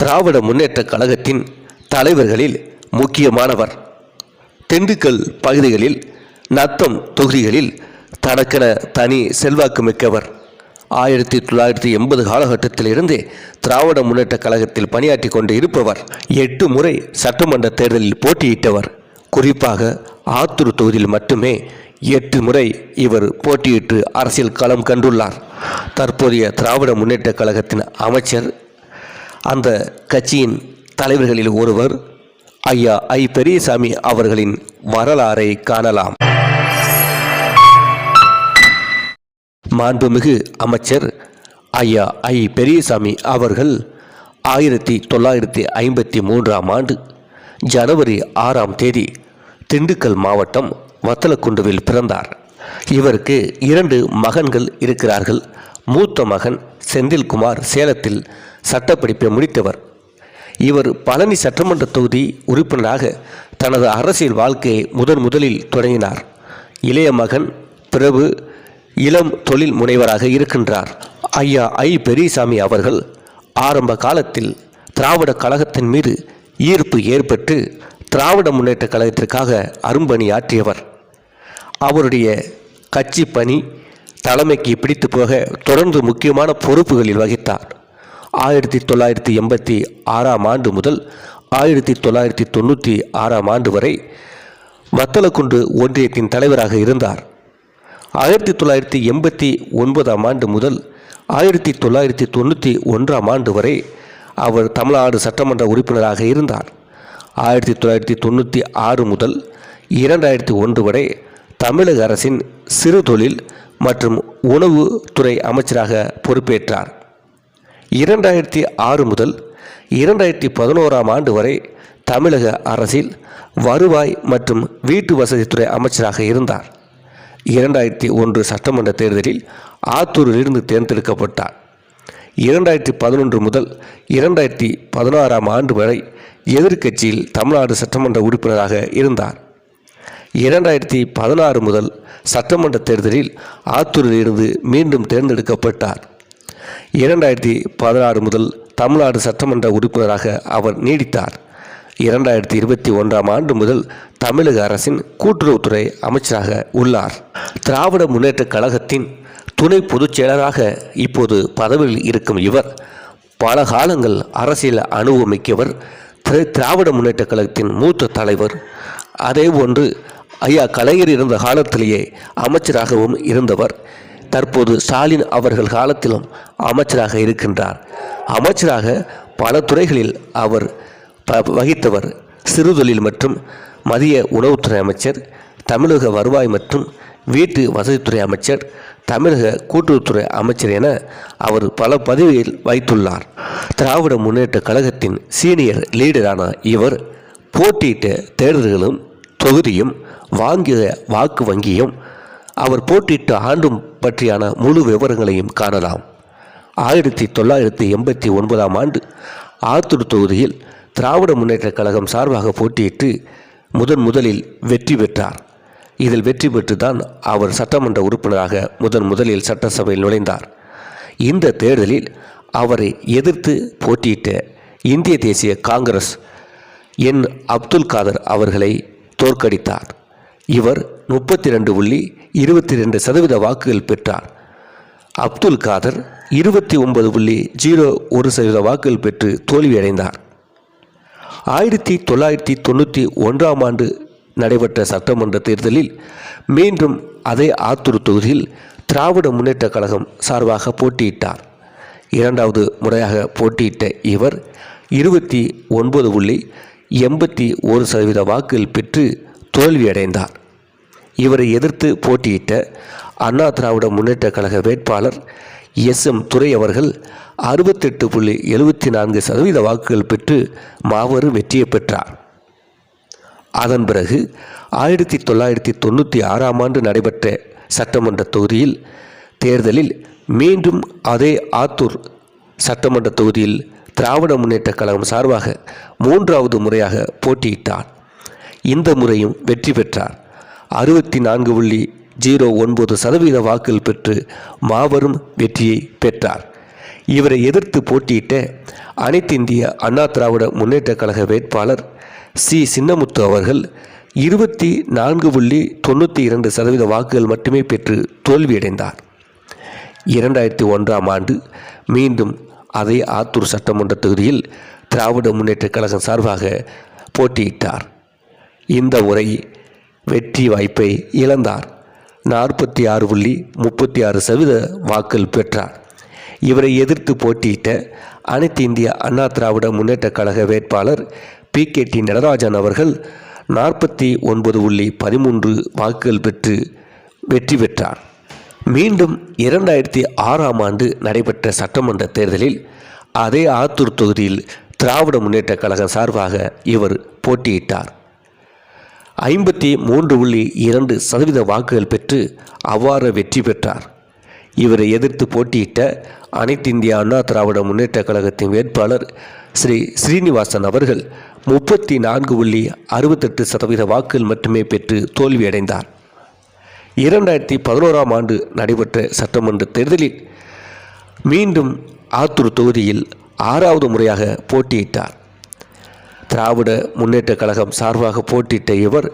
திராவிட முன்னேற்ற கழகத்தின் தலைவர்களில் முக்கியமானவர். திண்டுக்கல் பகுதிகளில் நத்தம் தொகுதிகளில் தனக்கென தனி செல்வாக்கு மிக்கவர் ஆயிரத்தி தொள்ளாயிரத்தி எண்பது காலகட்டத்திலிருந்தே திராவிட முன்னேற்ற கழகத்தில் பணியாற்றி கொண்டு இருப்பவர் எட்டு முறை சட்டமன்ற தேர்தலில் போட்டியிட்டவர். குறிப்பாக ஆத்தூர் தொகுதியில் மட்டுமே எட்டு முறை இவர் போட்டியிட்டு அரசியல் களம் கண்டுள்ளார். தற்போதைய திராவிட முன்னேற்றக் கழகத்தின் அமைச்சர் அந்த கட்சியின் தலைவர்களில் ஒருவர் ஐயா ஐ பெரியசாமி அவர்களின் வரலாறை காணலாம். மாண்புமிகு அமைச்சர் ஐயா ஐ பெரியசாமி அவர்கள் ஆயிரத்தி தொள்ளாயிரத்தி ஐம்பத்தி மூன்றாம் ஆண்டு ஜனவரி ஆறாம் தேதி திண்டுக்கல் மாவட்டம் வத்தலக்குண்டுவில் பிறந்தார். இவருக்கு இரண்டு மகன்கள் இருக்கிறார்கள். மூத்த மகன் செந்தில்குமார் சேலத்தில் சட்டப்படிப்பை முடித்தவர். இவர் பழனி சட்டமன்ற தொகுதி உறுப்பினராக தனது அரசியல் வாழ்க்கையை முதன் முதலில் தொடங்கினார். இளைய மகன் பிரபு இளம் தொழில் முனைவராக இருக்கின்றார். ஐயா ஐ. பெரியசாமி அவர்கள் ஆரம்ப காலத்தில் திராவிட கழகத்தின் மீது ஈர்ப்பு ஏற்பட்டு திராவிட முன்னேற்ற கழகத்திற்காக அரும்பணி ஆற்றியவர். அவருடைய கட்சி பணி தலைமைக்கு பிடித்து போக தொடர்ந்து முக்கியமான பொறுப்புகளில் வகித்தார். ஆயிரத்தி தொள்ளாயிரத்தி எண்பத்தி ஆறாம் ஆண்டு முதல் ஆயிரத்தி தொள்ளாயிரத்தி தொண்ணூற்றி ஆறாம் ஆண்டு வரை வத்தலக்குண்டு ஒன்றியத்தின் தலைவராக இருந்தார். ஆயிரத்தி தொள்ளாயிரத்தி எண்பத்தி ஒன்பதாம் ஆண்டு முதல் ஆயிரத்தி தொள்ளாயிரத்தி தொண்ணூற்றி ஒன்றாம் ஆண்டு வரை அவர் தமிழ்நாடு சட்டமன்ற உறுப்பினராக இருந்தார். ஆயிரத்தி தொள்ளாயிரத்தி தொண்ணூற்றி ஆறு முதல் இரண்டாயிரத்தி ஒன்று வரை தமிழக அரசின் சிறு தொழில் மற்றும் உணவு துறை அமைச்சராக பொறுப்பேற்றார். இரண்டாயிரத்தி ஆறு முதல் இரண்டாயிரத்தி பதினோராம் ஆண்டு வரை தமிழக அரசில் வருவாய் மற்றும் வீட்டு வசதித்துறை அமைச்சராக இருந்தார். இரண்டாயிரத்தி ஒன்று சட்டமன்ற தேர்தலில் ஆத்தூரிலிருந்து தேர்ந்தெடுக்கப்பட்டார். இரண்டாயிரத்தி பதினொன்று முதல் இரண்டாயிரத்தி பதினாறாம் ஆண்டு வரை எதிர்க்கட்சியில் தமிழ்நாடு சட்டமன்ற உறுப்பினராக இருந்தார். இரண்டாயிரத்தி பதினாறு முதல் சட்டமன்ற தேர்தலில் ஆத்தூரிலிருந்து மீண்டும் தேர்ந்தெடுக்கப்பட்டார். இரண்டாயிரத்தி பதினாறு முதல் தமிழ்நாடு சட்டமன்ற உறுப்பினராக அவர் நீடித்தார். இரண்டாயிரத்தி இருபத்தி ஒன்றாம் ஆண்டு முதல் தமிழக அரசின் கூட்டுறவுத்துறை அமைச்சராக உள்ளார். திராவிட முன்னேற்றக் கழகத்தின் துணை பொதுச் செயலராக இப்போது பதவியில் இருக்கும் இவர் பல காலங்கள் அரசியல் அனுபவமிக்கவர் திரு- திராவிட முன்னேற்றக் கழகத்தின் மூத்த தலைவர். அதே போன்று ஐயா கலைஞர் இருந்த காலத்திலேயே அமைச்சராகவும் இருந்தவர். தற்போது ஸ்டாலின் அவர்கள் காலத்திலும் அமைச்சராக இருக்கின்றார். அமைச்சராக பல துறைகளில் அவர் வகித்தவர். சிறுதொழில் மற்றும் மதிய உணவுத்துறை அமைச்சர் தமிழக வருவாய் மற்றும் வீட்டு வசதித்துறை அமைச்சர் தமிழக கூட்டுறவுத்துறை அமைச்சர் என அவர் பல பதவியில் வைத்துள்ளார். திராவிட முன்னேற்ற கழகத்தின் சீனியர் லீடரான இவர் போட்டியிட்ட தேர்தல்களும் தொகுதியும் வாங்கிய வாக்கு வங்கியும் அவர் போட்டியிட்ட ஆண்டும் பற்றியான முழு விவரங்களையும் காணலாம். ஆயிரத்தி தொள்ளாயிரத்தி எண்பத்தி ஒன்பதாம் ஆண்டு ஆத்தூர் தொகுதியில் திராவிட முன்னேற்றக் கழகம் சார்பாக போட்டியிட்டு முதன் முதலில் வெற்றி பெற்றார். இதில் வெற்றி பெற்றுதான் அவர் சட்டமன்ற உறுப்பினராக முதன் முதலில் சட்டசபையில் நுழைந்தார். இந்த தேர்தலில் அவரை எதிர்த்து போட்டியிட்ட இந்திய தேசிய காங்கிரஸ் என் அப்துல் காதர் அவர்களை தோற்கடித்தார். இவர் முப்பத்தி ரெண்டு புள்ளி இருபத்தி ரெண்டு சதவீத வாக்குகள் பெற்றார். அப்துல் காதர் இருபத்தி ஒன்பது புள்ளி ஜீரோ ஒரு சதவீத வாக்குகள் பெற்று தோல்வியடைந்தார். ஆயிரத்தி தொள்ளாயிரத்தி தொண்ணூற்றி ஒன்றாம் ஆண்டு நடைபெற்ற சட்டமன்ற தேர்தலில் மீண்டும் அதே ஆத்தூர் தொகுதியில் திராவிட முன்னேற்றக் கழகம் சார்பாக போட்டியிட்டார். இரண்டாவது முறையாக போட்டியிட்ட இவர் இருபத்தி ஒன்பது புள்ளி எண்பத்தி ஒரு சதவீத வாக்குகள் பெற்று தோல்வியடைந்தார். இவரை எதிர்த்து போட்டியிட்ட அண்ணா திராவிட முன்னேற்ற கழக வேட்பாளர் எஸ் எம் துரை அவர்கள் அறுபத்தெட்டு புள்ளி எழுபத்தி நான்கு சதவீத வாக்குகள் பெற்று மாபெரும் வெற்றியை பெற்றார். அதன் பிறகு ஆயிரத்தி தொள்ளாயிரத்தி தொண்ணூற்றி ஆறாம் ஆண்டு நடைபெற்ற சட்டமன்ற தொகுதியில் தேர்தலில் மீண்டும் அதே ஆத்தூர் சட்டமன்ற தொகுதியில் திராவிட முன்னேற்ற கழகம் சார்பாக மூன்றாவது முறையாக போட்டியிட்டார். இந்த முறையும் வெற்றி பெற்றார். அறுபத்தி நான்கு புள்ளி ஜீரோ ஒன்பது சதவீத வாக்குகள் பெற்று மாபெரும் வெற்றியை பெற்றார். இவரை எதிர்த்து போட்டியிட்ட அனைத்து இந்திய அண்ணா திராவிட முன்னேற்றக் கழக வேட்பாளர் சி. சின்னமுத்து அவர்கள் இருபத்தி நான்கு புள்ளி தொண்ணூற்றி இரண்டு சதவீத வாக்குகள் மட்டுமே பெற்று தோல்வியடைந்தார். இரண்டாயிரத்தி ஒன்றாம் ஆண்டு மீண்டும் அதே ஆத்தூர் சட்டமன்ற தொகுதியில் திராவிட முன்னேற்றக் கழகம் சார்பாக போட்டியிட்டார். இந்த உரை வெற்றி வாய்ப்பை இழந்தார். நாற்பத்தி ஆறு புள்ளி முப்பத்தி ஆறு சதவீத வாக்குகள் பெற்றார். இவரை எதிர்த்து போட்டியிட்ட அனைத்து இந்திய அண்ணா திராவிட முன்னேற்ற கழக வேட்பாளர் பி கே டி நடராஜன் அவர்கள் நாற்பத்தி ஒன்பது புள்ளி பதிமூன்று வாக்குகள் பெற்று வெற்றி பெற்றார். மீண்டும் இரண்டாயிரத்தி ஆறாம் ஆண்டு நடைபெற்ற சட்டமன்ற தேர்தலில் அதே ஆத்தூர் தொகுதியில் திராவிட முன்னேற்ற கழகம் சார்பாக இவர் போட்டியிட்டார். ஐம்பத்தி மூன்று புள்ளி இரண்டு சதவீத வாக்குகள் பெற்று அவ்வாறு வெற்றி பெற்றார். இவரை எதிர்த்து போட்டியிட்ட அனைத்து இந்திய அண்ணா திராவிட முன்னேற்றக் கழகத்தின் வேட்பாளர் ஸ்ரீ ஸ்ரீனிவாசன் அவர்கள் முப்பத்தி நான்கு புள்ளி அறுபத்தெட்டு சதவீத வாக்குகள் மட்டுமே பெற்று தோல்வியடைந்தார். இரண்டாயிரத்தி பதினோராம் ஆண்டு நடைபெற்ற சட்டமன்ற தேர்தலில் மீண்டும் ஆத்தூர் தொகுதியில் ஆறாவது முறையாக போட்டியிட்டார். திராவிட முன்னேற்றக் கழகம் சார்பாக போட்டியிட்ட இவர்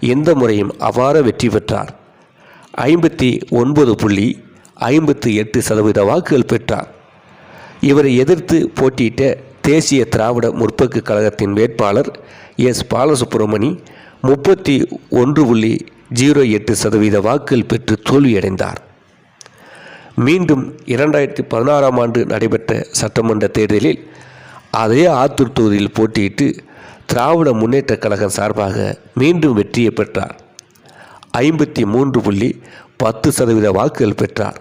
எந்த முறையும் அபார வெற்றி பெற்றார். ஐம்பத்தி ஒன்பது புள்ளி ஐம்பத்தி எட்டு சதவீத வாக்குகள் பெற்றார். இவரை எதிர்த்து போட்டியிட்ட தேசிய திராவிட முற்போக்கு கழகத்தின் வேட்பாளர் எஸ். பாலசுப்ரமணி முப்பத்தி ஒன்று புள்ளி ஜீரோ எட்டு சதவீத வாக்குகள் பெற்று தோல்வியடைந்தார். மீண்டும் இரண்டாயிரத்தி பதினாறாம் ஆண்டு நடைபெற்ற சட்டமன்ற தேர்தலில் அதே ஆத்தூர் தொகுதியில் போட்டியிட்டு திராவிட முன்னேற்றக் கழகம் சார்பாக மீண்டும் வெற்றியை பெற்றார். ஐம்பத்தி மூன்று புள்ளி பத்து சதவீத வாக்குகள் பெற்றார்.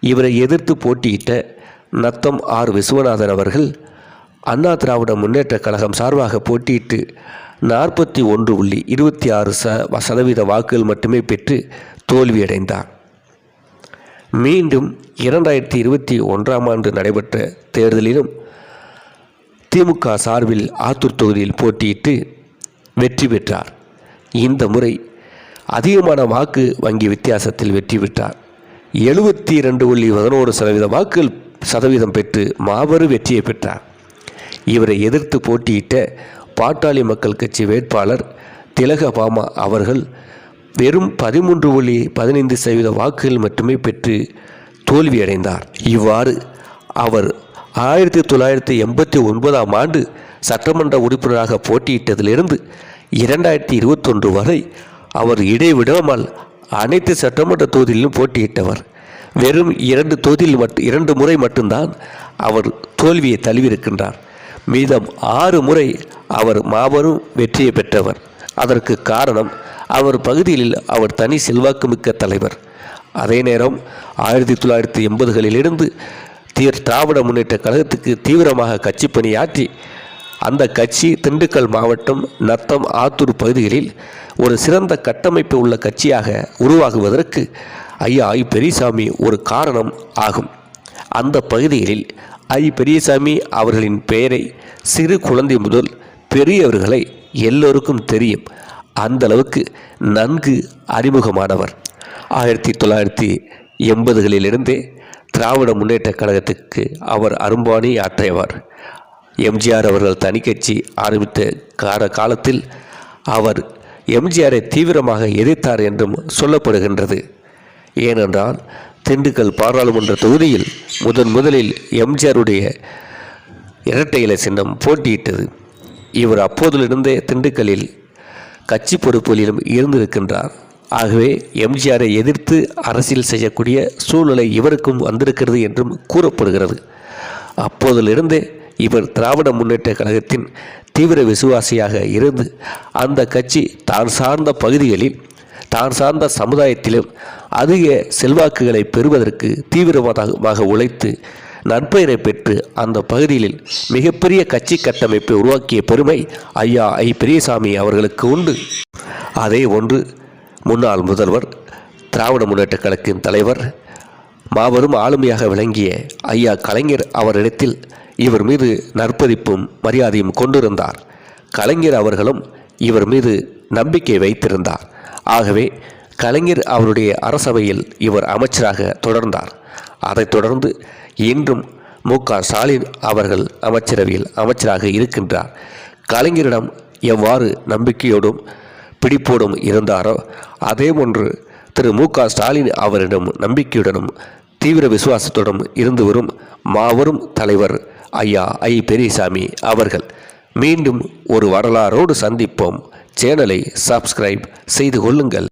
இவரை எதிர்த்து போட்டியிட்ட நத்தம் ஆர் விஸ்வநாதன் அவர்கள் அண்ணா திராவிட முன்னேற்றக் கழகம் சார்பாக போட்டியிட்டு நாற்பத்தி ஒன்று புள்ளி இருபத்தி ஆறு ச சதவீத வாக்குகள் மட்டுமே பெற்று தோல்வியடைந்தார். மீண்டும் இரண்டாயிரத்தி இருபத்தி ஒன்றாம் ஆண்டு நடைபெற்ற தேர்தலிலும் திமுக சார்பில் ஆத்தூர் தொகுதியில் போட்டியிட்டு வெற்றி பெற்றார். இந்த முறை அதிகமான வாக்கு வங்கி வித்தியாசத்தில் வெற்றி பெற்றார். எழுபத்தி இரண்டு புள்ளி பதினோரு சதவீத வாக்குகள் சதவீதம் பெற்று மாபெரும் வெற்றியை பெற்றார். இவரை எதிர்த்து போட்டியிட்ட பாட்டாளி மக்கள் கட்சி வேட்பாளர் திலக பாமா அவர்கள் வெறும் பதிமூன்று புள்ளி பதினைந்து சதவீத வாக்குகள் மட்டுமே பெற்று தோல்வியடைந்தார். இவ்வாறு அவர் ஆயிரத்தி தொள்ளாயிரத்தி எண்பத்தி ஒன்பதாம் ஆண்டு சட்டமன்ற உறுப்பினராக போட்டியிட்டதிலிருந்து இரண்டாயிரத்தி இருபத்தொன்று வரை அவர் இடைவிடாமல் அனைத்து சட்டமன்ற தொகுதியிலும் போட்டியிட்டவர். வெறும் இரண்டு தொகுதியில் மட்டும் இரண்டு முறை மட்டும்தான் அவர் தோல்வியை தழுவியிருக்கின்றார். மீதம் ஆறு முறை அவர் மாபெரும் வெற்றியை பெற்றவர். அதற்கு காரணம் அவர் பகுதியில் அவர் தனி செல்வாக்குமிக்க தலைவர். அதே நேரம் ஆயிரத்தி தொள்ளாயிரத்தி எண்பதுகளிலிருந்து தீர் திராவிட முன்னேற்ற கழகத்துக்கு தீவிரமாக கட்சி பணியாற்றி அந்த கட்சி திண்டுக்கல் மாவட்டம் நத்தம் ஆத்தூர் பகுதிகளில் ஒரு சிறந்த கட்டமைப்பு உள்ள கட்சியாக உருவாகுவதற்கு ஐயா ஐ பெரியசாமி ஒரு காரணம் ஆகும். அந்த பகுதிகளில் ஐ பெரியசாமி அவர்களின் பெயரை சிறு குழந்தை முதல் பெரியவர்களை எல்லோருக்கும் தெரியும். அந்த அளவுக்கு நன்கு அறிமுகமானவர். ஆயிரத்தி தொள்ளாயிரத்தி எண்பதுகளிலிருந்தே திராவிட முன்னேற்றக் கழகத்துக்கு அவர் அரும்பாணி ஆற்றியவர். எம்ஜிஆர் அவர்கள் தனிக்கட்சி ஆரம்பித்த கால காலத்தில் அவர் எம்ஜிஆரை தீவிரமாக எதிர்த்தார் என்றும் சொல்லப்படுகின்றது. ஏனென்றால் திண்டுக்கல் பாராளுமன்ற தொகுதியில் முதன் முதலில் எம்ஜிஆருடைய இரட்டை இலை சின்னம் போட்டியிட்டது. இவர் அப்போதிலிருந்தே திண்டுக்கல்லில் கட்சி பொறுப்புகளிலும் இருந்திருக்கின்றார். ஆகவே எம்ஜிஆரை எதிர்த்து அரசியல் செய்யக்கூடிய சூழ்நிலை இவருக்கும் வந்திருக்கிறது என்றும் கூறப்படுகிறது. அப்போதிலிருந்தே இவர் திராவிட முன்னேற்ற கழகத்தின் தீவிர விசுவாசியாக இருந்து அந்த கட்சி தான் சார்ந்த பகுதிகளில் தான் சார்ந்த சமுதாயத்திலும் அதிக செல்வாக்குகளை பெறுவதற்கு தீவிரமாக உழைத்து நற்பெயரை பெற்று அந்த பகுதியில் மிகப்பெரிய கட்சி கட்டமைப்பை உருவாக்கிய பெருமை ஐயா ஐ பெரியசாமி அவர்களுக்கு உண்டு. அதே ஒன்று முன்னாள் முதல்வர் திராவிட முன்னேற்ற கழகத்தின் தலைவர் மாபெரும் ஆளுமையாக விளங்கிய ஐயா கலைஞர் அவரிடத்தில் இவர் மீது நற்பதிப்பும் மரியாதையும் கொண்டிருந்தார். கலைஞர் அவர்களும் இவர் மீது நம்பிக்கை வைத்திருந்தார். ஆகவே கலைஞர் அவருடைய அரசவையில் இவர் அமைச்சராக தொடர்ந்தார். அதைத் தொடர்ந்து இன்றும் மு. க. ஸ்டாலின் அவர்கள் அமைச்சரவையில் அமைச்சராக இருக்கின்றார். கலைஞரிடம் எவ்வாறு நம்பிக்கையோடும் பிடிப்போடும் இருந்தாரோ அதேபோன்று திரு மு க ஸ்டாலின் அவரிடம் நம்பிக்கையுடனும் தீவிர விசுவாசத்துடன் இருந்து வரும் மாபெரும் தலைவர் ஐயா ஐ பெரியசாமி அவர்கள். மீண்டும் ஒரு வரலாறோடு சந்திப்போம். சேனலை சப்ஸ்கிரைப் செய்து கொள்ளுங்கள்.